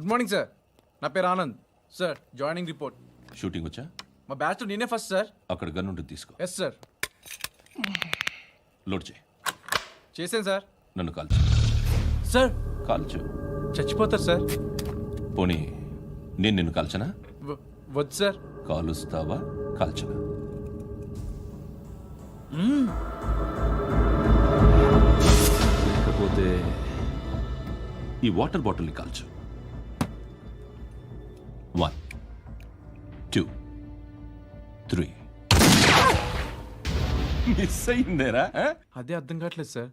Good morning sir నా పేరు Anand. Sir joining report shooting వచ్చా? మా బ్యాచ్ నేనే ఫస్ట్ సార్ అక్కడ గన్ ఉంటుంది తీసుకో. ఎస్ సార్ లోడ్ చేయి. చేశాను సార్ నన్ను కాల్చు. సార్ కాల్చు. చచ్చిపోతారు సార్ పోనీ నేను నిన్ను కాల్చనా? వ- వద్దు సార్ కాలుస్తావా? కాల్చనా? లేకపోతే ఈ వాటర్ బాటిల్ని కాల్చు. వన్ టూ త్రీ మిస్ అయిందేరా? అదే అర్థం కావట్లేదు సార్.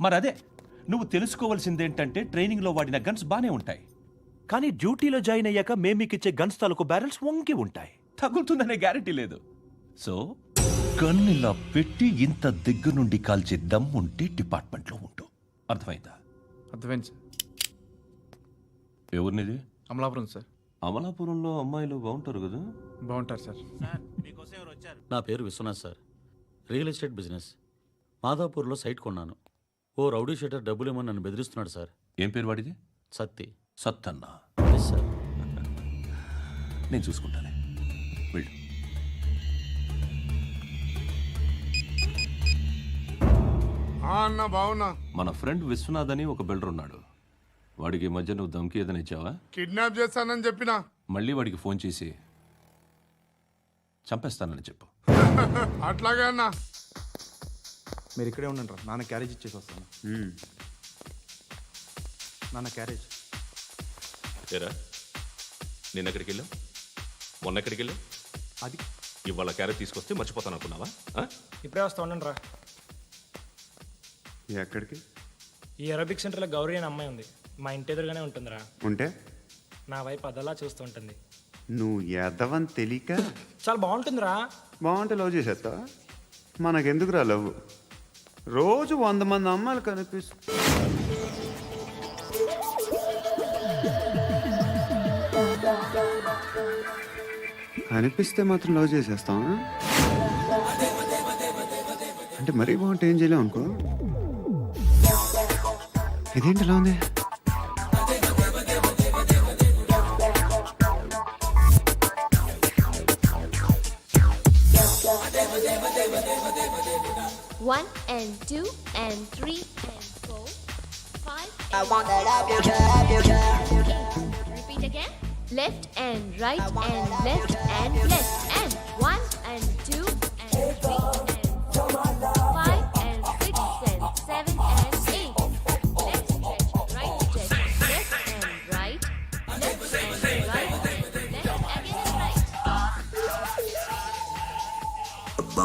మరి అదే నువ్వు తెలుసుకోవాల్సిందేంటంటే ట్రైనింగ్లో వాడిన గన్స్ బానే ఉంటాయి. కానీ డ్యూటీలో జాయిన్ అయ్యాక మేము మీకు ఇచ్చే గన్స్ తాలూకు బ్యారెల్స్ వంగి ఉంటాయి. తగులుతుందనే గ్యారెంటీ లేదు. సో గన్ ఇలా పెట్టి ఇంత దగ్గర నుండి కాల్చే దమ్ ఉంటే డిపార్ట్మెంట్లో ఉంటూ. అర్థమైందా? అర్థమైంది సార్. ఎవరినిది? అమలాపురం సార్. అమలాపురంలో అమ్మాయిలు బాగుంటారు కదా? బాగుంటారు సార్. నా పేరు Vishwanath sir. Real estate business. మాధాపూర్లో site కొన్నాను. ఓ రౌడీ షీటర్ డబ్బులు ఇవ్వమని నన్ను బెదిరిస్తున్నాడు సార్. ఏం పేరు వాడిది? సత్తి. సత్తన్న. ఎస్ సార్ నేను చూసుకుంటానే. వెళ్ళు. అన్న బావున్నా. మన ఫ్రెండ్ విశ్వనాథ్ అని ఒక బిల్డర్ ఉన్నాడు. వాడికి ఈ మధ్య నువ్వు దమ్కి ఏదైనా ఇచ్చావా? కిడ్నాప్ చేస్తానని చెప్పిన? మళ్ళీ వాడికి ఫోన్ చేసి చంపేస్తానని చెప్పు. అట్లాగే అన్న. మీరు ఇక్కడే ఉండండి రా. నాన్న క్యారేజ్ ఇచ్చేసి వస్తాను. నాన్న క్యారేజ్. ఏరా? నిన్న ఎక్కడికి వెళ్ళావు మొన్న ఎక్కడికి వెళ్ళావు అది. ఇవాళ క్యారెట్ తీసుకొస్తే మర్చిపోతాను అనుకున్నావా? ఆ? ఇప్పుడే వస్తా ఉండండి రా. ఎక్కడికి? ఈ అరబిక్ సెంటర్లో గౌరీ అనే అమ్మాయి ఉంది. మా ఇంటి ఎదురుగానే ఉంటుందిరా. ఉంటే? నా వైపు అదలా చూస్తూ ఉంటుంది. నువ్వు ఎదవని తెలియక? చాలా బాగుంటుందిరా. బాగుంటే లవ్ చేసేస్తావా? మనకెందుకురా లవ్ రోజు వంద మంది అమ్మాయిలు కనిపిస్తు కనిపిస్తే మాత్రం లవ్ చేసేస్తావా? అంటే మరీ బాగుంటే ఏం చేయలేం అనుకో. ఇదేంటి ఇలా ఉంది? One and two and three and four, five. I want that up your up your Eight. Repeat again. Left and right and left and left and one and two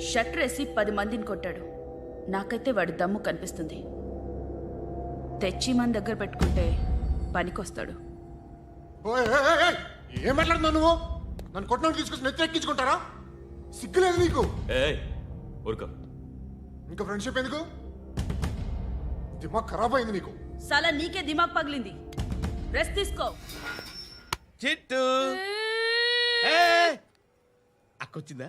shutter వేసి పది మందిని కొట్టాడు. నాకైతే వాడి దమ్ము కనిపిస్తుంది. తెచ్చి మన దగ్గర పెట్టుకుంటే పనికొస్తాడు. ఏం మాట్లాడుతున్నావు నువ్వు? నన్ను కొట్టడానికి తీసుకొచ్చి నెత్తి ఎక్కించుకుంటారా? సిగ్గులేదు నీకు? ఏ ఊరుకో. ఇంకా ఫ్రెండ్షిప్ ఎందుకు? దిమాగ్ ఖరాబ్ అయింది నీకు. సలా నీకే దిమాగ్ పగిలింది. రెస్ట్ తీసుకో. చిట్టు. అక్కొచ్చిందా?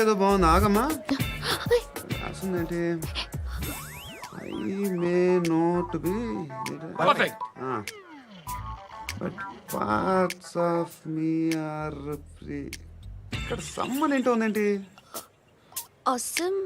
ఏదో బాగుంది. ఆగమ్మా. రాసిందేంటి? I may not be perfect but parts of me are free ఇక్కడ సమ్మన్ ఏంటో ఉందేంటి? అసమ్